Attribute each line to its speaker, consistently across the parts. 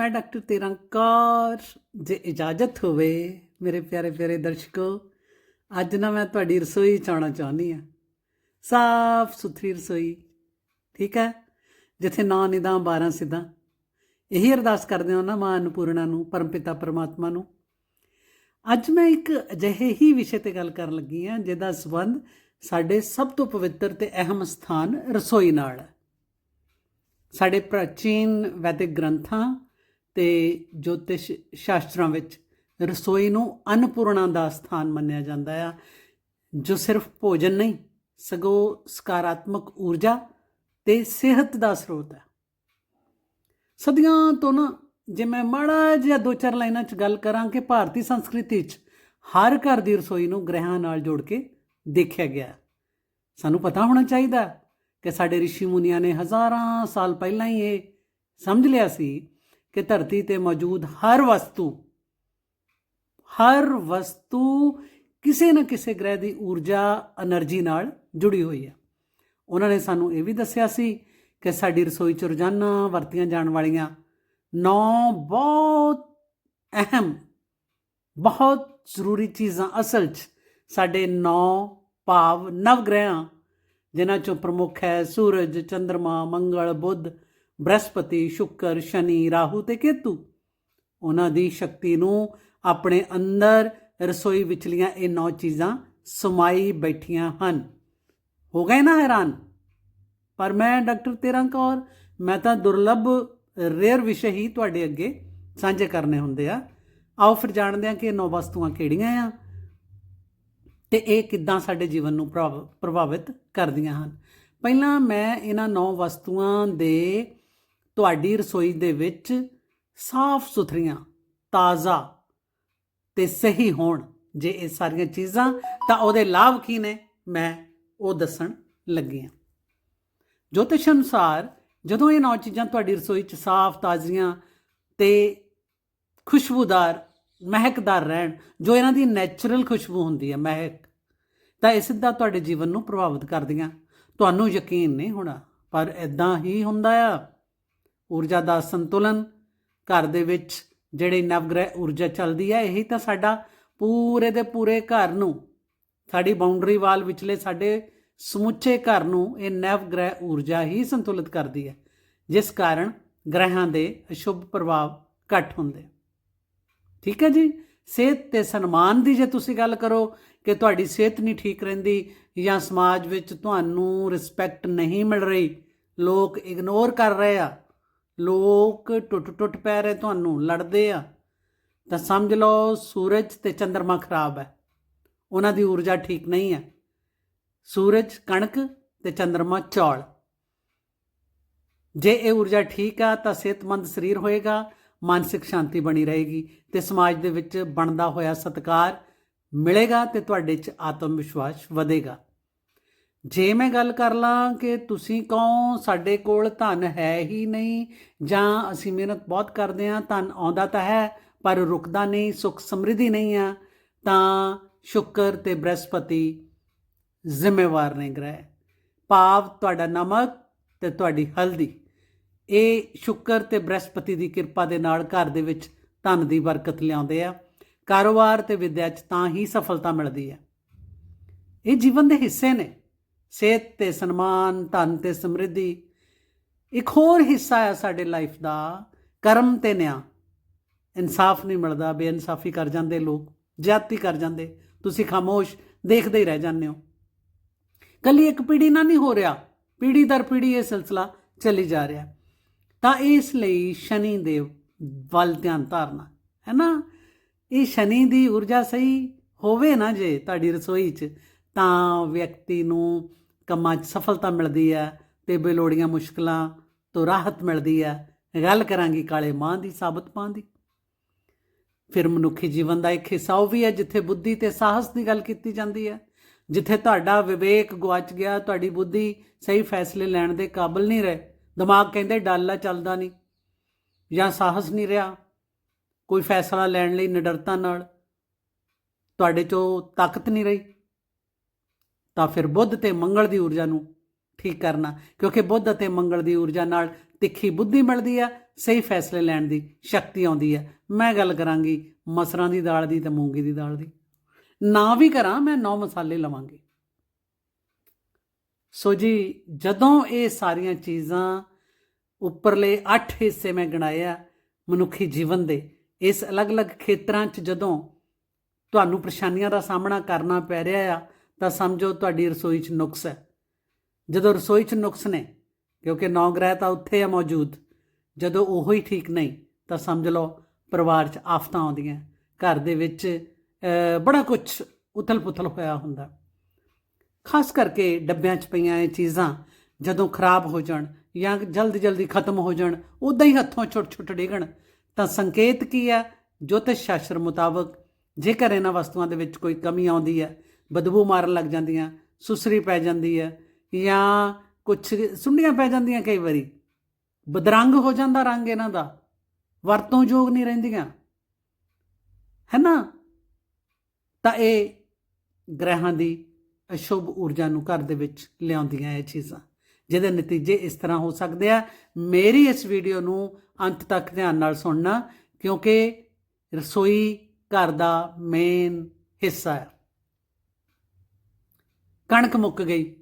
Speaker 1: ਮੈਂ ਡਾਕਟਰ ਤੇਰੰਕਾਰ ਜੇ ਇਜਾਜ਼ਤ ਹੋਵੇ ਮੇਰੇ ਪਿਆਰੇ ਪਿਆਰੇ ਦਰਸ਼ਕੋ, ਅੱਜ ਨਾ ਮੈਂ ਤੁਹਾਡੀ ਰਸੋਈ ਚ ਆਉਣਾ ਚਾਹੁੰਦੀ ਆ ਸਾਫ਼ ਸੁਥਰੀ ਰਸੋਈ, ਠੀਕ ਹੈ? ਜਿੱਥੇ ਨੌ ਨਿਦਾਂ 12 ਸਿੱਧਾਂ। ਇਹੀ ਅਰਦਾਸ ਕਰਦੇ ਹਾਂ ਨਾ ਮਾਂ ਅਨਪੂਰਣਾ ਨੂੰ ਪਰਮਪਿਤਾ ਪਰਮਾਤਮਾ ਨੂੰ। ਅੱਜ ਮੈਂ ਇੱਕ ਅਜਿਹੇ ਹੀ ਵਿਸ਼ੇ ਤੇ ਗੱਲ ਕਰਨ ਲੱਗੀ ਹਾਂ, ਜਿਹਦਾ ਸੰਬੰਧ ਸਾਡੇ ਸਭ ਤੋਂ ਪਵਿੱਤਰ ਤੇ ਅਹਿਮ ਸਥਾਨ ਰਸੋਈ ਨਾਲ ਹੈ। ਸਾਡੇ ਪ੍ਰਾਚੀਨ ਵੈਦਿਕ ਗ੍ਰੰਥਾਂ ਤੇ ਜੋਤਿਸ਼ ਸ਼ਾਸਤਰਾਂ ਵਿੱਚ ਰਸੋਈ ਨੂੰ ਅਨਪੂਰਣਾ ਦਾ ਸਥਾਨ ਮੰਨਿਆ ਜਾਂਦਾ ਆ, ਜੋ ਸਿਰਫ ਭੋਜਨ ਨਹੀਂ, ਸਗੋਂ ਸਕਾਰਾਤਮਕ ਊਰਜਾ ਤੇ ਸਿਹਤ ਦਾ ਸਰੋਤ ਹੈ। ਸਦੀਆਂ ਤੋਂ ਨਾ, ਜੇ ਮੈਂ ਮਾੜਾ ਜਿਹਾ ਦੋ ਚਾਰ ਲਾਈਨਾਂ 'ਚ ਗੱਲ ਕਰਾਂ ਕਿ ਭਾਰਤੀ ਸੰਸਕ੍ਰਿਤੀ 'ਚ ਹਰ ਘਰ ਦੀ ਰਸੋਈ ਨੂੰ ਗ੍ਰਹਿਾਂ ਨਾਲ ਜੋੜ ਕੇ ਦੇਖਿਆ ਗਿਆ ਸਾਨੂੰ ਪਤਾ ਹੋਣਾ ਚਾਹੀਦਾ ਕਿ ਸਾਡੇ ઋષਿ ਮੁਨੀਆਂ ਨੇ ਹਜ਼ਾਰਾਂ ਸਾਲ ਪਹਿਲਾਂ ਹੀ ਇਹ ਸਮਝ ਲਿਆ ਸੀ ਕਿ ਧਰਤੀ ਤੇ ਮੌਜੂਦ ਹਰ ਵਸਤੂ ਹਰ ਵਸਤੂ ਕਿਸੇ ਨਾ ਕਿਸੇ ਗ੍ਰਹਿ ਦੀ ਊਰਜਾ એનર્ਜੀ ਨਾਲ ਜੁੜੀ ਹੋਈ ਹੈ। ਉਹਨਾਂ ਨੇ ਸਾਨੂੰ ਇਹ ਵੀ ਦੱਸਿਆ ਸੀ ਕਿ ਸਾਡੀ ਰਸੋਈ ਚ ਰੋਜ਼ਾਨਾ ਵਰਤੀਆਂ ਜਾਣ ਵਾਲੀਆਂ ਨੌ ਬਹੁਤ ਅਹਿਮ, ਬਹੁਤ ਜ਼ਰੂਰੀ ਚੀਜ਼ਾਂ ਅਸਲ 'ਚ ਸਾਡੇ ਨੌ ਭਾਵ ਨਵ ਗ੍ਰਹਿਾਂ ਜਿਨ੍ਹਾਂ ਚੋਂ ਪ੍ਰਮੁੱਖ ਹੈ ਸੂਰਜ ਚੰ드ਰਮਾ ਮੰਗਲ, ਬੁੱਧ ਬ੍ਰਹਸਪਤੀ, ਸ਼ੁੱਕਰ, ਸ਼ਨੀ, ਰਾਹੂ ਤੇ ਕੇਤੂ। ਉਹਨਾਂ ਦੀ ਸ਼ਕਤੀ ਨੂੰ ਆਪਣੇ ਅੰਦਰ ਰਸੋਈ ਵਿਚਲੀਆਂ ਇਹ ਨੌ ਚੀਜ਼ਾਂ ਸਮਾਈ ਬੈਠੀਆਂ ਹਨ। ਹੋ ਗਏ ਨਾ ਹੈਰਾਨ? ਪਰ ਮੈਂ ਡਾਕਟਰ ਤੇਰੰਕੌਰ ਮੈਂ ਤਾਂ ਦੁਰਲੱਭ ਰੇਅਰ ਵਿਸ਼ੇ ਹੀ ਤੁਹਾਡੇ ਅੱਗੇ ਸਾਂਝੇ ਕਰਨੇ ਹੁੰਦੇ ਆ। ਆਓ ਫਿਰ ਜਾਣਦੇ ਹਾਂ ਕਿ ਇਹ ਨੌ ਵਸਤੂਆਂ ਕਿਹੜੀਆਂ ਆ ਤੇ ਇਹ ਕਿੱਦਾਂ ਸਾਡੇ ਜੀਵਨ ਨੂੰ ਪ੍ਰਭਾਵ- ਪ੍ਰਭਾਵਿਤ ਕਰਦੀਆਂ ਹਨ। ਪਹਿਲਾਂ ਮੈਂ ਇਹਨਾਂ ਨੌ ਵਸਤੂਆਂ ਦੇ ਤੁਹਾਡੀ ਰਸੋਈ ਦੇ ਵਿੱਚ ਸਾਫ਼ ਸੁਥਰੀਆਂ, ਤਾਜ਼ਾ ਤੇ ਸਹੀ ਹੋਣ। ਜੇ ਇਹ ਸਾਰੀਆਂ ਚੀਜ਼ਾਂ, ਤਾਂ ਉਹਦੇ ਲਾਭ ਕੀ ਨੇ? ਮੈਂ ਉਹ ਦੱਸਣ ਲੱਗੀ ਹਾਂ। ਜੋਤਿਸ਼ ਅਨੁਸਾਰ, ਜਦੋਂ ਇਹ ਨੌ ਚੀਜ਼ਾਂ ਤੁਹਾਡੀ ਰਸੋਈ 'ਚ ਸਾਫ਼, ਤਾਜ਼ੀਆਂ ਤੇ ਖੁਸ਼ਬੂਦਾਰ, ਮਹਿਕਦਾਰ ਰਹਿਣ, ਜੋ ਇਹਨਾਂ ਦੀ ਨੈਚੁਰਲ ਖੁਸ਼ਬੂ ਹੁੰਦੀ ਹੈ, ਮਹਿਕ, ਤਾਂ ਇਹ ਸਿੱਧਾ ਤੁਹਾਡੇ ਜੀਵਨ ਨੂੰ ਪ੍ਰਭਾਵਿਤ ਕਰਦੀਆਂ। ਤੁਹਾਨੂੰ ਯਕੀਨ ਨਹੀਂ ਹੋਣਾ, ਪਰ ਇਦਾਂ ਹੀ ਹੁੰਦਾ ਆ। ਊਰਜਾ ਦਾ ਸੰਤੁਲਨ ਘਰ ਦੇ ਵਿੱਚ ਜਿਹੜੀ ਨਵਗ੍ਰਹਿ ਊਰਜਾ ਚੱਲਦੀ ਹੈ, ਇਹੀ ਤਾਂ ਸਾਡਾ ਪੂਰੇ ਦੇ ਪੂਰੇ ਘਰ ਨੂੰ, ਸਾਡੀ ਬਾਉਂਡਰੀ ਵਾਲ ਵਿਚਲੇ ਸਾਡੇ ਸਮੁੱਚੇ ਘਰ ਨੂੰ ਇਹ ਨਵਗ੍ਰਹਿ ਊਰਜਾ ਹੀ ਸੰਤੁਲਿਤ ਕਰਦੀ ਹੈ, ਜਿਸ ਕਾਰਨ ਗ੍ਰਹਿਾਂ ਦੇ ਅਸ਼ੁਭ ਪ੍ਰਭਾਵ ਘੱਟ ਹੁੰਦੇ। ਠੀਕ ਹੈ ਜੀ? ਸਿਹਤ ਤੇ ਸਨਮਾਨ ਦੀ ਜੇ ਤੁਸੀਂ ਗੱਲ ਕਰੋ ਕਿ ਤੁਹਾਡੀ ਸਿਹਤ ਨਹੀਂ ਠੀਕ ਰਹਿੰਦੀ ਜਾਂ ਸਮਾਜ ਵਿੱਚ ਤੁਹਾਨੂੰ ਰਿਸਪੈਕਟ ਨਹੀਂ ਮਿਲ ਰਹੀ, ਲੋਕ ਇਗਨੋਰ ਕਰ ਰਹੇ ਆ ਲੋਕ ਟੁੱਟ ਟੁੱਟ ਪੈ ਰਹੇ ਤੁਹਾਨੂੰ ਲੜਦੇ ਆ। ਤਾਂ ਸਮਝ ਲਓ, ਸੂਰਜ ਤੇ ਚੰ드ਰਮਾ ਖਰਾਬ ਹੈ। ਉਹਨਾਂ ਦੀ ਊਰਜਾ ਠੀਕ ਨਹੀਂ ਹੈ। ਸੂਰਜ ਕਣਕ ਤੇ ਚੰ드ਰਮਾ ਚੌਲ। ਜੇ ਇਹ ਊਰਜਾ ਠੀਕ ਆ, ਤਾਂ ਸਿਹਤਮੰਦ ਸਰੀਰ ਹੋਏਗਾ, ਮਾਨਸਿਕ ਸ਼ਾਂਤੀ ਬਣੀ ਰਹੇਗੀ ਤੇ ਸਮਾਜ ਦੇ ਵਿੱਚ ਬਣਦਾ ਹੋਇਆ ਸਤਕਾਰ ਮਿਲੇਗਾ ਤੇ ਤੁਹਾਡੇ 'ਚ ਆਤਮ ਵਿਸ਼ਵਾਸ ਵਧੇਗਾ। ਜੇ ਮੈਂ ਗੱਲ ਕਰ ਲਾਂ ਕਿ ਤੁਸੀਂ ਕਹੋ ਸਾਡੇ ਕੋਲ ਧਨ ਹੈ ਹੀ ਨਹੀਂ ਜਾਂ ਅਸੀਂ ਮਿਹਨਤ ਬਹੁਤ ਕਰਦੇ ਹਾਂ, ਧਨ ਆਉਂਦਾ ਤਾਂ ਹੈ, ਪਰ ਰੁਕਦਾ ਨਹੀਂ, ਸੁਖ ਸਮਰਿੱਧੀ ਨਹੀਂ ਆ, ਤਾਂ ਸ਼ੁੱਕਰ ਤੇ ਬ੍ਰਹਸਪਤੀ ਜ਼ਿੰਮੇਵਾਰ ਨੇ ਗ੍ਰਹਿ। ਭਾਵ ਤੁਹਾਡਾ ਨਮਕ ਤੇ ਤੁਹਾਡੀ ਹਲਦੀ। ਇਹ ਸ਼ੁੱਕਰ ਤੇ ਬ੍ਰਹਸਪਤੀ ਦੀ ਕਿਰਪਾ ਦੇ ਨਾਲ ਘਰ ਦੇ ਵਿੱਚ ਧਨ ਦੀ ਬਰਕਤ ਲਿਆਉਂਦੇ ਆ। ਕਾਰੋਬਾਰ ਤੇ ਵਿਦਿਆ 'ਚ ਤਾਂ ਹੀ ਸਫਲਤਾ ਮਿਲਦੀ ਹੈ ਇਹ ਜੀਵਨ ਦੇ ਹਿੱਸੇ ਨੇ। ਸਿਹਤ ਤੇ ਸਨਮਾਨ, ਧਨ ਤੇ ਸਮਰਿੱਧੀ, ਇੱਕ ਹੋਰ ਹਿੱਸਾ ਹੈ ਸਾਡੇ ਲਾਈਫ ਦਾ, ਕਰਮ ਤੇ ਨਿਆਂ। ਇਨਸਾਫ ਨਹੀਂ ਮਿਲਦਾ, ਬੇਇਨਸਾਫੀ ਕਰ ਜਾਂਦੇ ਲੋਕ, ਜ਼ਿਆਦਤੀ ਕਰ ਜਾਂਦੇ। ਤੁਸੀਂ ਖਾਮੋਸ਼ ਦੇਖਦੇ ਹੀ ਰਹਿ ਜਾਂਦੇ ਹੋ। ਕੱਲੀ ਇੱਕ ਪੀੜੀ ਨਾਲ ਨਹੀਂ ਹੋ ਰਿਹਾ। ਪੀੜੀ ਦਰ ਪੀੜੀ ਇਹ ਸਿਲਸਿਲਾ ਚੱਲੀ ਜਾ ਰਿਹਾ। ਤਾਂ ਇਸ ਲਈ ਸ਼ਨੀ ਦੇਵ ਵੱਲ ਧਿਆਨ ਧਾਰਨਾ, ਹੈ ਨਾ? ਇਹ ਸ਼ਨੀ ਦੀ ਊਰਜਾ ਸਹੀ ਹੋਵੇ ਨਾ ਜੇ ਤੁਹਾਡੀ ਰਸੋਈ 'ਚ, ਤਾਂ ਵਿਅਕਤੀ ਨੂੰ ਕੰਮਾਂ 'ਚ ਸਫਲਤਾ ਮਿਲਦੀ ਹੈ ਤੇ ਬੇਲੋੜੀਆਂ ਮੁਸ਼ਕਲਾਂ ਤੋਂ ਰਾਹਤ ਮਿਲਦੀ ਹੈ। ਗੱਲ ਕਰਾਂਗੀ ਕਾਲੇ ਮਾਂ ਦੀ, ਸਾਬਤ ਮਾਂ ਦੀ। ਫਿਰ ਮਨੁੱਖੀ ਜੀਵਨ ਦਾ ਇੱਕ ਹਿੱਸਾ ਉਹ ਵੀ ਹੈ ਜਿੱਥੇ ਬੁੱਧੀ ਤੇ ਸਾਹਸ ਦੀ ਗੱਲ ਕੀਤੀ ਜਾਂਦੀ ਹੈ। ਜਿੱਥੇ ਤੁਹਾਡਾ ਵਿਵੇਕ ਗੁਆਚ ਗਿਆ, ਤੁਹਾਡੀ ਬੁੱਧੀ ਸਹੀ ਫੈਸਲੇ ਲੈਣ ਦੇ ਕਾਬਿਲ ਨਹੀਂ ਰਹੇ। ਦਿਮਾਗ ਕਹਿੰਦੇ ਡਾਲਾ ਚੱਲਦਾ ਨਹੀਂ ਜਾਂ ਸਾਹਸ ਨਹੀਂ ਰਿਹਾ। ਕੋਈ ਫੈਸਲਾ ਲੈਣ ਲਈ ਨਿਡਰਤਾ ਨਾਲ ਤੁਹਾਡੇ ਚੋਂ ਤਾਕਤ ਨਹੀਂ ਰਹੀ। ਤਾਂ ਫਿਰ ਬੁੱਧ ਤੇ ਮੰਗਲ ਦੀ ਊਰਜਾ ਨੂੰ ਠੀਕ ਕਰਨਾ, ਕਿਉਂਕਿ ਬੁੱਧ ਅਤੇ ਮੰਗਲ ਦੀ ਊਰਜਾ ਨਾਲ ਤਿੱਖੀ ਬੁੱਧੀ ਮਿਲਦੀ ਆ, ਸਹੀ ਫੈਸਲੇ ਲੈਣ ਦੀ ਸ਼ਕਤੀ ਆਉਂਦੀ ਹੈ ਮੈਂ ਗੱਲ ਕਰਾਂਗੀ ਮਸਰਾਂ ਦੀ ਦਾਲ ਦੀ ਤੇ ਮੂੰਗੀ ਦੀ ਦਾਲ ਦੀ। ਨਾ ਵੀ ਕਰਾਂ, ਮੈਂ ਨੌ ਮਸਾਲੇ ਲਵਾਂਗੀ। ਸੋ ਜੀ, ਜਦੋਂ ਇਹ ਸਾਰੀਆਂ ਚੀਜ਼ਾਂ ਉੱਪਰਲੇ 8 ਹਿੱਸੇ ਮੈਂ ਗਿਣਾਏ ਆ ਮਨੁੱਖੀ ਜੀਵਨ ਦੇ, ਇਸ ਅਲੱਗ-ਅਲੱਗ ਖੇਤਰਾਂ 'ਚ ਜਦੋਂ ਤੁਹਾਨੂੰ ਪਰੇਸ਼ਾਨੀਆਂ ਦਾ ਸਾਹਮਣਾ ਕਰਨਾ ਪੈ ਰਿਹਾ ਆ ਤਾਂ ਸਮਝੋ ਤੁਹਾਡੀ ਰਸੋਈ 'ਚ ਨੁਕਸ ਹੈ। ਜਦੋਂ ਰਸੋਈ 'ਚ ਨੁਕਸ ਨੇ, ਕਿਉਂਕਿ ਨੌ ਗ੍ਰਹਿ ਤਾਂ ਉੱਥੇ ਆ ਮੌਜੂਦ, ਜਦੋਂ ਉਹ ਹੀ ਠੀਕ ਨਹੀਂ, ਤਾਂ ਸਮਝ ਲਓ ਪਰਿਵਾਰ 'ਚ ਆਫਤਾਂ ਆਉਂਦੀਆਂ। ਘਰ ਦੇ ਵਿੱਚ ਬੜਾ ਕੁਝ ਉਥਲ-ਪੁਥਲ ਹੋਇਆ ਹੁੰਦਾ। ਖਾਸ ਕਰਕੇ ਡੱਬਿਆਂ 'ਚ ਪਈਆਂ ਇਹ ਚੀਜ਼ਾਂ, ਜਦੋਂ ਖਰਾਬ ਹੋ ਜਾਣ ਜਾਂ ਜਲਦੀ ਜਲਦੀ ਖਤਮ ਹੋ ਜਾਣ ਉਦਾਂ ਹੀ ਹੱਥੋਂ ਛੁੱਟ ਛੁੱਟ ਡਿੱਗਣ, ਤਾਂ ਸੰਕੇਤ ਕੀ ਹੈ? ਜੋਤਿਸ਼ ਸ਼ਾਸਤਰ ਮੁਤਾਬਕ ਜੇਕਰ ਇਹਨਾਂ ਵਸਤੂਆਂ ਦੇ ਵਿੱਚ ਕੋਈ ਕਮੀ ਆਉਂਦੀ ਹੈ ਬਦਬੂ ਮਾਰਨ ਲੱਗ ਜਾਂਦੀਆਂ, ਸੁਸਰੀ ਪੈ ਜਾਂਦੀ ਹੈ ਜਾਂ ਕੁਝ ਸੁੰਡੀਆਂ ਪੈ ਜਾਂਦੀਆਂ ਕਈ ਵਾਰੀ। ਬਦਰੰਗ ਹੋ ਜਾਂਦਾ ਰੰਗ ਇਹਨਾਂ ਦਾ, ਵਰਤੋਂ ਯੋਗ ਨਹੀਂ ਰਹਿੰਦੀਆਂ। ਹੈ ਨਾ? ਤਾਂ ਇਹ ਗ੍ਰਹਿਾਂ ਦੀ ਅਸ਼ੁਭ ਊਰਜਾ ਨੂੰ ਘਰ ਦੇ ਵਿੱਚ ਲਿਆਉਂਦੀਆਂ ਇਹ ਚੀਜ਼ਾਂ, ਜਿਹਦੇ ਨਤੀਜੇ ਇਸ ਤਰ੍ਹਾਂ ਹੋ ਸਕਦੇ ਆ। ਮੇਰੀ ਇਸ ਵੀਡੀਓ ਨੂੰ ਅੰਤ ਤੱਕ ਧਿਆਨ ਨਾਲ ਸੁਣਨਾ, ਕਿਉਂਕਿ ਰਸੋਈ ਘਰ ਦਾ ਮੇਨ ਹਿੱਸਾ ਹੈ। ਕਣਕ ਮੁੱਕ ਗਈ।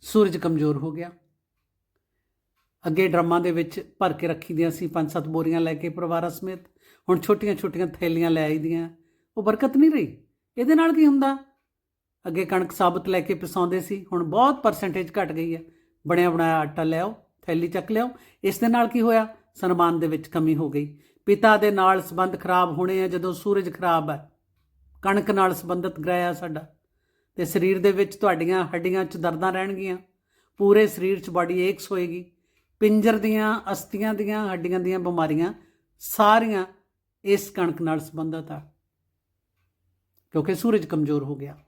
Speaker 1: ਸੂਰਜ ਕਮਜ਼ੋਰ ਹੋ ਗਿਆ। ਅੱਗੇ ਡਰਮਾਂ ਦੇ ਵਿੱਚ ਭਰ ਕੇ ਰੱਖੀ ਦੀਆਂ ਸੀ ਪੰਜ ਸੱਤ ਬੋਰੀਆਂ ਲੈ ਕੇ ਪਰਿਵਾਰਾਂ ਸਮੇਤ। ਹੁਣ ਛੋਟੀਆਂ-ਛੋਟੀਆਂ ਥੈਲੀਆਂ ਲੈ ਆਈਆਂ ਉਹ ਬਰਕਤ ਨਹੀਂ ਰਹੀ। ਇਹਦੇ ਨਾਲ ਕੀ ਹੁੰਦਾ? ਅੱਗੇ ਕਣਕ ਸਾਬਤ ਲੈ ਕੇ ਪਿਸਾਉਂਦੇ ਸੀ। ਹੁਣ ਬਹੁਤ ਪਰਸੈਂਟੇਜ ਘਟ ਗਈ ਹੈ। ਬਣਿਆ ਬਣਾਇਆ ਆਟਾ ਲਿਆਓ ਥੈਲੀ ਚੱਕ ਲਿਆਓ। ਇਸ ਦੇ ਨਾਲ ਕੀ ਹੋਇਆ? ਸਨਮਾਨ ਦੇ ਵਿੱਚ ਕਮੀ ਹੋ ਗਈ। ਪਿਤਾ ਦੇ ਨਾਲ ਸੰਬੰਧ ਖਰਾਬ ਹੋਣੇ ਆ ਜਦੋਂ ਸੂਰਜ ਖਰਾਬ ਹੈ। ਕਣਕ ਨਾਲ ਸੰਬੰਧਿਤ ਗ੍ਰਹਿ ਆ ਸਾਡਾ। ਤੇ ਸਰੀਰ ਦੇ ਵਿੱਚ ਤੁਹਾਡੀਆਂ ਹੱਡੀਆਂ 'ਚ ਦਰਦਾਂ ਰਹਿਣਗੀਆਂ। ਪੂਰੇ ਸਰੀਰ 'ਚ ਬਾਡੀ ਏਕਸ ਹੋਏਗੀ। ਪਿੰਜਰ ਦੀਆਂ ਅਸਤੀਆਂ ਦੀਆਂ, ਹੱਡੀਆਂ ਦੀਆਂ ਬਿਮਾਰੀਆਂ ਸਾਰੀਆਂ ਇਸ ਕਣਕ ਨਾਲ ਸੰਬੰਧਿਤ ਆ। ਕਿਉਂਕਿ ਸੂਰਜ ਕਮਜ਼ੋਰ ਹੋ ਗਿਆ।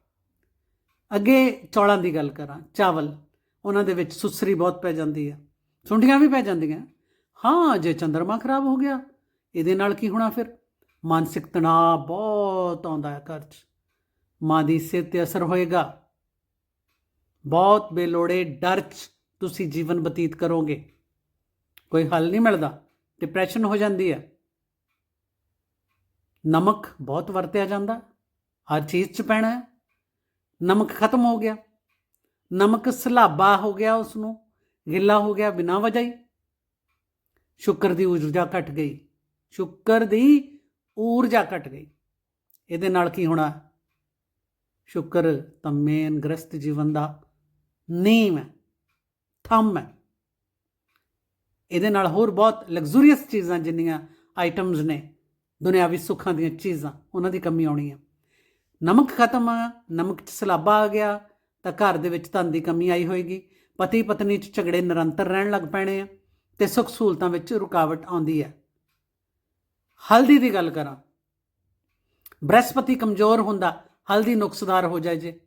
Speaker 1: ਅੱਗੇ ਚੌਲਾਂ ਦੀ ਗੱਲ ਕਰਾਂ, ਚਾਵਲ, ਉਹਨਾਂ ਦੇ ਵਿੱਚ ਸੁਸਰੀ ਬਹੁਤ ਪੈ ਜਾਂਦੀ ਆ। ਸੁੰਡੀਆਂ ਵੀ ਪੈ ਜਾਂਦੀਆਂ। ਹਾਂ, ਜੇ ਚੰਦਰਮਾ ਖਰਾਬ ਹੋ ਗਿਆ, ਇਹਦੇ ਨਾਲ ਕੀ ਹੋਣਾ ਫਿਰ? ਮਾਨਸਿਕ ਤਣਾਅ ਬਹੁਤ ਆਉਂਦਾ ਹੈ ਘਰ 'ਚ। ਮਾਂ ਦੀ ਸਿਹਤ ਤੇ ਅਸਰ ਹੋਏਗਾ। ਬਹੁਤ ਬੇਲੋੜੇ ਡਰ 'ਚ ਤੁਸੀਂ ਜੀਵਨ ਬਤੀਤ ਕਰੋਗੇ। ਕੋਈ ਹੱਲ ਨਹੀਂ ਮਿਲਦਾ ਡਿਪਰੈਸ਼ਨ ਹੋ ਜਾਂਦੀ ਹੈ। ਨਮਕ ਬਹੁਤ ਵਰਤਿਆ ਜਾਂਦਾ, ਹਰ ਚੀਜ਼ 'ਚ ਪੈਣਾ ਹੈ। ਨਮਕ ਖਤਮ ਹੋ ਗਿਆ। ਨਮਕ ਸਲਾਬਾ ਹੋ ਗਿਆ ਉਸ ਨੂੰ ਗਿੱਲਾ ਹੋ ਗਿਆ ਬਿਨਾਂ ਵਜ੍ਹਾ ਹੀ ਸ਼ੁਕਰ ਦੀ ਊਰਜਾ ਘਟ ਗਈ। ਸ਼ੁਕਰ ਦੀ ਊਰਜਾ ਘਟ ਗਈ। ਇਹਦੇ ਨਾਲ ਕੀ ਹੋਣਾ? ਸ਼ੁਕਰ ਤਾਂ ਮੇਨ ਗ੍ਰਸਤ ਜੀਵਨ ਦਾ ਨੀਮ ਹੈ, ਥੰਮ ਹੈ। ਇਹਦੇ ਨਾਲ ਹੋਰ ਬਹੁਤ ਲਗਜ਼ੂਰੀਅਸ ਚੀਜ਼ਾਂ ਜਿੰਨੀਆਂ ਆਈਟਮਸ ਨੇ, ਦੁਨਿਆਵੀ ਸੁੱਖਾਂ ਦੀਆਂ ਚੀਜ਼ਾਂ, ਉਹਨਾਂ ਦੀ ਕਮੀ ਆਉਣੀ ਹੈ। ਨਮਕ ਖਤਮ ਆ, ਨਮਕ 'ਚ ਸਲਾਬਾ ਆ ਗਿਆ, ਤਾਂ ਘਰ ਦੇ ਵਿੱਚ ਧਨ ਦੀ ਕਮੀ ਆਈ ਹੋਏਗੀ ਪਤੀ ਪਤਨੀ 'ਚ ਝਗੜੇ ਨਿਰੰਤਰ ਰਹਿਣ ਲੱਗ ਪੈਣੇ ਆ, ਤੇ ਸੁੱਖ ਸਹੂਲਤਾਂ ਵਿੱਚ ਰੁਕਾਵਟ ਆਉਂਦੀ ਹੈ। ਹਲਦੀ ਦੀ ਗੱਲ ਕਰਾਂ। ਬ੍ਰਹਿਸਪਤੀ ਕਮਜ਼ੋਰ ਹੁੰਦਾ ਹਲਦੀ ਨੁਕਸਦਾਰ ਹੋ ਜਾਏ ਜੇ।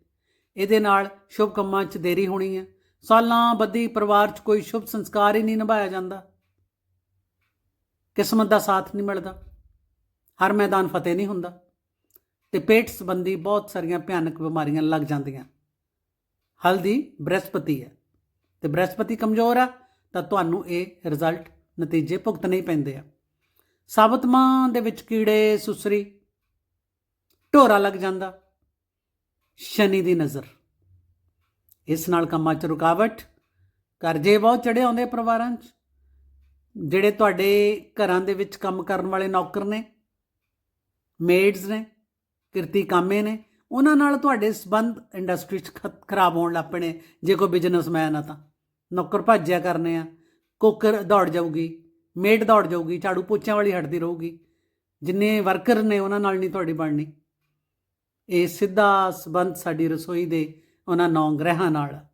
Speaker 1: ਇਹਦੇ ਨਾਲ ਸ਼ੁਭ ਕੰਮਾਂ 'ਚ ਦੇਰੀ ਹੋਣੀ ਹੈ ਸਾਲਾਂ ਬੱਧੀ ਪਰਿਵਾਰ 'ਚ ਕੋਈ ਸ਼ੁਭ ਸੰਸਕਾਰ ਹੀ ਨਹੀਂ ਨਿਭਾਇਆ ਜਾਂਦਾ। ਕਿਸਮਤ ਦਾ ਸਾਥ ਨਹੀਂ ਮਿਲਦਾ। ਹਰ ਮੈਦਾਨ ਫਤਿਹ ਨਹੀਂ ਹੁੰਦਾ। ਤੇ ਪੇਟ ਸੰਬੰਧੀ ਬਹੁਤ ਸਾਰੀਆਂ ਭਿਆਨਕ ਬਿਮਾਰੀਆਂ ਲੱਗ ਜਾਂਦੀਆਂ। ਹਲਦੀ ਬ੍ਰਹਸਪਤੀ ਹੈ। ਤੇ ਬ੍ਰਹਸਪਤੀ ਕਮਜ਼ੋਰ ਆ, ਤਾਂ ਤੁਹਾਨੂੰ ਇਹ ਰਿਜ਼ਲਟ ਨਤੀਜੇ ਭੁਗਤਣੇ ਹੀ ਪੈਂਦੇ ਆ। ਸਾਬਤ ਮਾਂ ਦੇ ਵਿੱਚ ਕੀੜੇ, ਸੁਸਰੀ, ਢੋਰਾ ਲੱਗ ਜਾਂਦਾ। ਸ਼ਨੀ ਦੀ ਨਜ਼ਰ। ਇਸ ਨਾਲ ਕੰਮਾਂ 'ਚ ਰੁਕਾਵਟ। ਕਰਜ਼ੇ ਬਹੁਤ ਚੜੇ ਆਉਂਦੇ ਪਰਿਵਾਰਾਂ 'ਚ, ਜਿਹੜੇ ਤੁਹਾਡੇ ਘਰਾਂ ਦੇ ਵਿੱਚ ਕੰਮ ਕਰਨ ਵਾਲੇ ਨੌਕਰ ਨੇ ਮੇਡਸ ਨੇ, ਕਿਰਤੀ ਕਾਮੇ ਨੇ, ਉਹਨਾਂ ਨਾਲ ਤੁਹਾਡੇ ਸਬੰਧ ਇੰਡਸਟਰੀ 'ਚ ਖ- ਖਰਾਬ ਹੋਣ ਲੱਗ ਪਣੇ। ਜੇ ਕੋਈ ਬਿਜ਼ਨਸਮੈਨ ਆ ਤਾਂ। ਨੌਕਰ ਭੱਜਿਆ ਕਰਨੇ ਆ। ਕੁੱਕਰ ਦੌੜ ਜਾਊਗੀ ਮੇਡ ਦੌੜ ਜਾਊਗੀ, ਝਾੜੂ ਪੋਚਿਆਂ ਵਾਲੀ ਹਟਦੀ ਰਹੂਗੀ। ਜਿੰਨੇ ਵਰਕਰ ਨੇ, ਉਹਨਾਂ ਨਾਲ ਨਹੀਂ ਤੁਹਾਡੀ ਬਣਨੀ। ਇਹ ਸਿੱਧਾ ਸਬੰਧ ਸਾਡੀ ਰਸੋਈ ਦੇ ਉਹਨਾਂ ਨੌ ਗ੍ਰਹਿਾਂ ਨਾਲ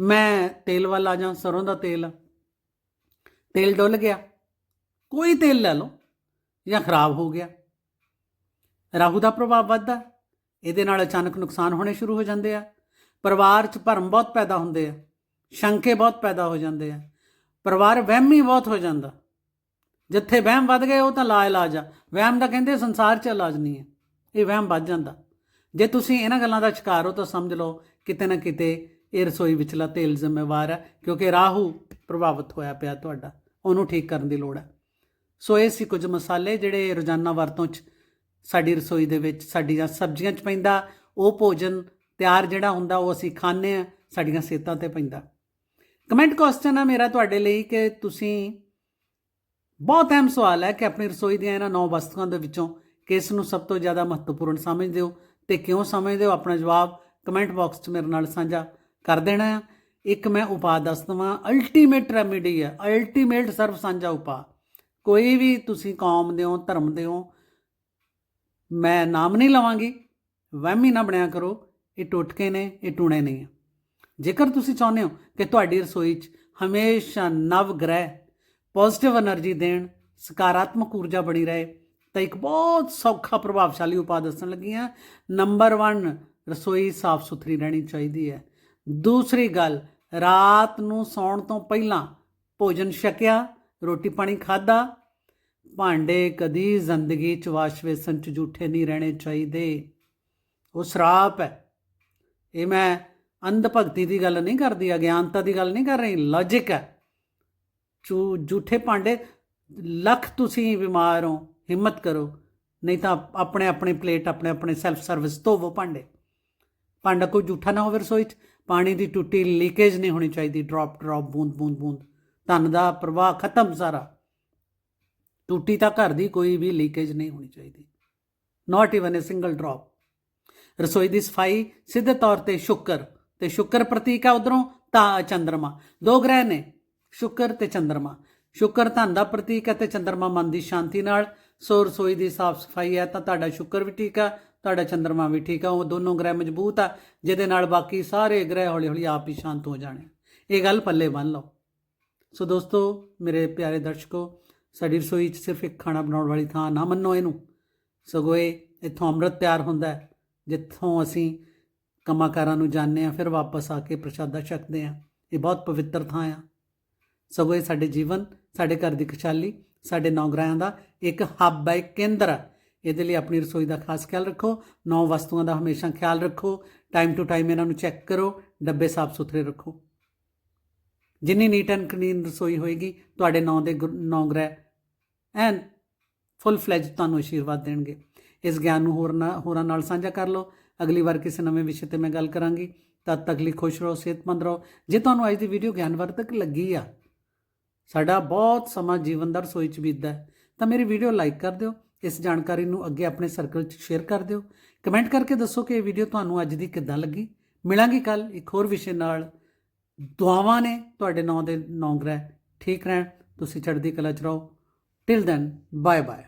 Speaker 1: ਮੈਂ ਤੇਲ ਵੱਲ ਆ ਜਾਂ ਸਰੋਂ ਦਾ ਤੇਲ ਆ। ਤੇਲ ਡੁੱਲ ਗਿਆ। ਕੋਈ ਤੇਲ ਲੈ ਲਓ, ਜਾਂ ਖਰਾਬ ਹੋ ਗਿਆ। ਰਾਹੂ ਦਾ ਪ੍ਰਭਾਵ ਵੱਧਦਾ। ਇਹਦੇ ਨਾਲ ਅਚਾਨਕ ਨੁਕਸਾਨ ਹੋਣੇ ਸ਼ੁਰੂ ਹੋ ਜਾਂਦੇ ਆ। ਪਰਿਵਾਰ 'ਚ ਭਰਮ ਬਹੁਤ ਪੈਦਾ ਹੁੰਦੇ ਆ। ਸ਼ੰਕੇ ਬਹੁਤ ਪੈਦਾ ਹੋ ਜਾਂਦੇ ਆ। ਪਰਿਵਾਰ ਵਹਿਮੀ ਬਹੁਤ ਹੋ ਜਾਂਦਾ। ਜਿੱਥੇ ਵਹਿਮ ਵੱਧ ਗਏ, ਉਹ ਤਾਂ ਲਾ ਇਲਾਜ ਆ। ਵਹਿਮ ਦਾ ਕਹਿੰਦੇ ਸੰਸਾਰ 'ਚ ਇਲਾਜ ਨਹੀਂ ਹੈ ਇਹ ਵਹਿਮ ਵੱਧ ਜਾਂਦਾ। ਜੇ ਤੁਸੀਂ ਇਹਨਾਂ ਗੱਲਾਂ ਦਾ ਸ਼ਿਕਾਰ ਹੋ ਤਾਂ ਸਮਝ ਲਓ ਕਿਤੇ ਨਾ ਕਿਤੇ ਇਹ ਰਸੋਈ ਵਿਚਲਾ ਤੇਲ ਜ਼ਿੰਮੇਵਾਰ ਹੈ, ਕਿਉਂਕਿ ਰਾਹੂ ਪ੍ਰਭਾਵਿਤ ਹੋਇਆ ਪਿਆ ਤੁਹਾਡਾ, ਉਹਨੂੰ ਠੀਕ ਕਰਨ ਦੀ ਲੋੜ ਹੈ। ਸੋ ਇਹ ਸੀ ਕੁਝ ਮਸਾਲੇ ਜਿਹੜੇ ਰੋਜ਼ਾਨਾ ਵਰਤੋਂ 'ਚ ਸਾਡੀ ਰਸੋਈ ਦੇ ਵਿੱਚ ਸਾਡੀਆਂ ਸਬਜ਼ੀਆਂ 'ਚ ਪੈਂਦਾ, ਉਹ ਭੋਜਨ ਤਿਆਰ ਜਿਹੜਾ ਹੁੰਦਾ ਉਹ ਅਸੀਂ ਖਾਂਦੇ ਆ ਸਾਡੀਆਂ ਸਿਹਤਾਂ ਤੇ ਪੈਂਦਾ। ਕਮੈਂਟ ਕੁਐਸਚਨ ਆ ਮੇਰਾ ਤੁਹਾਡੇ ਲਈ ਕਿ ਤੁਸੀਂ, ਬਹੁਤ ਅਹਿਮ ਸਵਾਲ ਹੈ ਕਿ ਆਪਣੀ ਰਸੋਈ ਦੀਆਂ ਇਹਨਾਂ ਨੌ ਵਸਤੂਆਂ ਦੇ ਵਿੱਚੋਂ ਕਿਸ ਨੂੰ ਸਭ ਤੋਂ ਜ਼ਿਆਦਾ ਮਹੱਤਵਪੂਰਨ ਸਮਝਦੇ ਹੋ ਤੇ ਕਿਉਂ ਸਮਝਦੇ ਹੋ? ਆਪਣਾ ਜਵਾਬ ਕਮੈਂਟ ਬਾਕਸ 'ਚ ਮੇਰੇ ਨਾਲ ਸਾਂਝਾ ਕਰ ਦੇਣਾ ਹੈ ਇੱਕ ਮੈਂ ਉਪਾਅ ਦੱਸ ਦਵਾਂ। ਅਲਟੀਮੇਟ ਰੈਮੇਡੀ ਹੈ। ਅਲਟੀਮੇਟ ਸਰਵ ਸਾਂਝਾ ਉਪਾਅ। ਕੋਈ ਵੀ ਤੁਸੀਂ ਕੌਮ ਦੇ ਹੋ, ਧਰਮ ਦੇ ਹੋ, ਮੈਂ ਨਾਮ ਨਹੀਂ ਲਵਾਂਗੀ। ਵਹਿਮੀ ਨਾ ਬਣਿਆ ਕਰੋ। ਇਹ ਟੋਟਕੇ ਨੇ, ਇਹ ਟੂਣੇ ਨਹੀਂ ਜੇਕਰ ਤੁਸੀਂ ਚਾਹੁੰਦੇ ਹੋ ਕਿ ਤੁਹਾਡੀ ਰਸੋਈ 'ਚ ਹਮੇਸ਼ਾ ਨਵ ਗ੍ਰਹਿ ਪੋਜ਼ਿਟਿਵ એનર્ਜੀ ਦੇਣ, ਸਕਾਰਾਤਮਕ ਊਰਜਾ ਬਣੀ ਰਹੇ ਤਾਂ ਇੱਕ ਬਹੁਤ ਸੌਖਾ ਪ੍ਰਭਾਵਸ਼ਾਲੀ ਉਪਾਅ ਦੱਸਣ ਲੱਗੀ ਹਾਂ। ਨੰਬਰ 1 ਰਸੋਈ ਸਾਫ਼ ਸੁਥਰੀ ਰਹਿਣੀ ਚਾਹੀਦੀ ਹੈ। ਦੂਸਰੀ ਗੱਲ, ਰਾਤ ਨੂੰ ਸੌਣ ਤੋਂ ਪਹਿਲਾਂ ਭੋਜਨ ਛਕਿਆ, ਰੋਟੀ ਪਾਣੀ ਖਾਦਾ ਭਾਂਡੇ ਕਦੀ ਜ਼ਿੰਦਗੀ ਚ ਵਾਸ਼ ਵੇਸਨ ਚ ਝੂਠੇ ਨਹੀਂ ਰਹਿਣੇ ਚਾਹੀਦੇ। ਉਹ ਸਰਾਪ ਹੈ। ਇਹ ਮੈਂ ਅੰਧ ਭਗਤੀ ਦੀ ਗੱਲ ਨਹੀਂ ਕਰਦੀ, ਅਗਿਆਨਤਾ ਦੀ ਗੱਲ ਨਹੀਂ ਕਰ ਰਹੀ ਲੌਜੀਕ ਹੈ। ਝੂ ਝੂਠੇ ਭਾਂਡੇ, ਲੱਖ ਤੁਸੀਂ ਬਿਮਾਰ ਹੋ ਹਿੰਮਤ ਕਰੋ, ਨਹੀਂ ਤਾਂ ਆਪਣੇ ਆਪਣੇ ਪਲੇਟ, ਆਪਣੇ ਆਪਣੇ ਸੈਲਫ ਸਰਵਿਸ ਧੋਵੋ ਭਾਂਡੇ। ਭਾਂਡਾ ਕੋਈ ਝੂਠਾ ਨਾ ਹੋਵੇ ਰਸੋਈ 'ਚ, ਪਾਣੀ ਦੀ ਟੁੱਟੀ ਲੀਕੇਜ ਨਹੀਂ ਹੋਣੀ ਚਾਹੀਦੀ ਡ੍ਰੌਪ ਡ੍ਰੌਪ ਬੂੰਦ ਬੂੰਦ ਬੂੰਦ। ਧਨ ਦਾ ਪ੍ਰਵਾਹ ਖਤਮ ਸਾਰਾ। ਟੁੱਟੀ ਤਾਂ ਘਰ ਦੀ ਕੋਈ ਵੀ ਲੀਕੇਜ ਨਹੀਂ ਹੋਣੀ ਚਾਹੀਦੀ। Not even a single drop ਰਸੋਈ ਦੀ ਸਫ਼ਾਈ ਸਿੱਧੇ ਤੌਰ ਤੇ ਸ਼ੁਕਰ ਤੇ ਸ਼ੁਕਰ ਪ੍ਰਤੀਕ ਹੈ ਉਧਰੋਂ, ਤਾਂ ਚੰਦਰਮਾ। ਦੋ ਗ੍ਰਹਿ ਨੇ, ਸ਼ੁਕਰ ਤੇ ਚੰਦਰਮਾ। ਸ਼ੁਕਰ ਧਨ ਦਾ ਪ੍ਰਤੀਕ ਹੈ ਤੇ ਚੰਦਰਮਾ ਮਨ ਦੀ ਸ਼ਾਂਤੀ ਨਾਲ ਸੋ ਰਸੋਈ ਦੀ ਸਾਫ਼ ਸਫ਼ਾਈ ਹੈ ਤਾਂ ਤੁਹਾਡਾ ਸ਼ੁਕਰ ਵੀ ਠੀਕ ਆ ਤੁਹਾਡਾ ਚੰਦਰਮਾ ਵੀ ਠੀਕ ਆ ਉਹ ਦੋਨੋਂ ਗ੍ਰਹਿ ਮਜ਼ਬੂਤ ਆ, ਜਿਹਦੇ ਨਾਲ ਬਾਕੀ ਸਾਰੇ ਗ੍ਰਹਿ ਹੌਲੀ ਹੌਲੀ ਆਪ ਹੀ ਸ਼ਾਂਤ ਹੋ ਜਾਣੇ। ਇਹ ਗੱਲ ਪੱਲੇ ਬੰਨ ਲਓ। ਸੋ ਦੋਸਤੋ, ਮੇਰੇ ਪਿਆਰੇ ਦਰਸ਼ਕੋ, ਸਾਡੀ ਰਸੋਈ 'ਚ ਸਿਰਫ ਇੱਕ ਖਾਣਾ ਬਣਾਉਣ ਵਾਲੀ ਥਾਂ ਨਾ ਮੰਨੋ ਇਹਨੂੰ। ਸਗੋਂ ਇਹ ਇੱਥੋਂ ਅੰਮ੍ਰਿਤ ਤਿਆਰ ਹੁੰਦਾ ਜਿੱਥੋਂ ਅਸੀਂ ਕਮਾਕਾਰਾਂ ਨੂੰ ਜਾਣਦੇ ਆ ਫਿਰ ਵਾਪਸ ਆ ਕੇ ਪ੍ਰਸ਼ਾਦਾ ਛਕਦੇ ਆ ਇਹ ਬਹੁਤ ਪਵਿੱਤਰ ਥਾਂ ਆ। ਸਗੋਂ ਇਹ ਸਾਡੇ ਜੀਵਨ, ਸਾਡੇ ਘਰ ਦੀ ਖੁਸ਼ਹਾਲੀ, ਸਾਡੇ ਨੌ ਦਾ ਇੱਕ ਹੱਬ ਹੈ ਕੇਂਦਰ ਹੈ। ਇਹਦੇ ਲਈ ਆਪਣੀ ਰਸੋਈ ਦਾ ਖਾਸ ਖਿਆਲ ਰੱਖੋ, ਨੌ ਵਸਤੂਆਂ ਦਾ ਹਮੇਸ਼ਾ ਖਿਆਲ ਰੱਖੋ ਟਾਈਮ ਟੂ ਟਾਈਮ ਇਹਨਾਂ ਨੂੰ ਚੈੱਕ ਕਰੋ, ਡੱਬੇ ਸਾਫ਼ ਸੁਥਰੇ ਰੱਖੋ। ਜਿੰਨੀ ਨੀਟ ਐਂਡ ਕਲੀਨ ਰਸੋਈ ਹੋਏਗੀ, ਤੁਹਾਡੇ ਨੌ ਦੇ ਗੁਰ- ਨੌ ਗ੍ਰਹਿ ਫੁੱਲ ਫਲੈਜ ਤੁਹਾਨੂੰ ਆਸ਼ੀਰਵਾਦ ਦੇਣਗੇ। ਇਸ ਗਿਆਨ ਨੂੰ ਹੋਰ ਨਾ, ਹੋਰਾਂ ਨਾਲ ਸਾਂਝਾ ਕਰ ਲਓ। ਅਗਲੀ ਵਾਰ ਕਿਸੇ ਨਵੇਂ ਵਿਸ਼ੇ ਤੇ ਮੈਂ ਗੱਲ ਕਰਾਂਗੀ, ਤਦ ਤੱਕ ਲਈ ਖੁਸ਼ ਰਹੋ, ਸਿਹਤਮੰਦ ਰਹੋ। ਜੇ ਤੁਹਾਨੂੰ ਅੱਜ ਦੀ ਵੀਡੀਓ ਗਿਆਨਵਰਧਕ ਲੱਗੀ ਆ ਸਾਡਾ ਬਹੁਤ ਸਮਾਂ ਜੀਵਨ ਦਾ ਰਸੋਈ ਚ ਬੀਤਦਾ ਹੈ, ਤਾਂ ਮੇਰੀ ਵੀਡੀਓ ਲਾਈਕ ਕਰ ਦਿਓ ਇਸ ਜਾਣਕਾਰੀ ਨੂੰ ਅੱਗੇ ਆਪਣੇ ਸਰਕਲ ਚ ਸ਼ੇਅਰ ਕਰ ਦਿਓ। ਕਮੈਂਟ ਕਰਕੇ ਦੱਸੋ ਕਿ ਇਹ ਵੀਡੀਓ ਤੁਹਾਨੂੰ ਅੱਜ ਦੀ ਕਿੱਦਾਂ ਲੱਗੀ। ਮਿਲਾਂਗੇ ਕੱਲ ਇੱਕ ਹੋਰ ਵਿਸ਼ੇ ਨਾਲ। ਦੁਆਵਾਂ ਨੇ ਤੁਹਾਡੇ ਨਾਂ ਦੇ ਨੌ ਗ੍ਰਹਿ ਠੀਕ ਰਹਿਣ। ਤੁਸੀਂ ਚੜ੍ਹਦੀ ਕਲਾ ਚ ਰਹੋ। Till then bye bye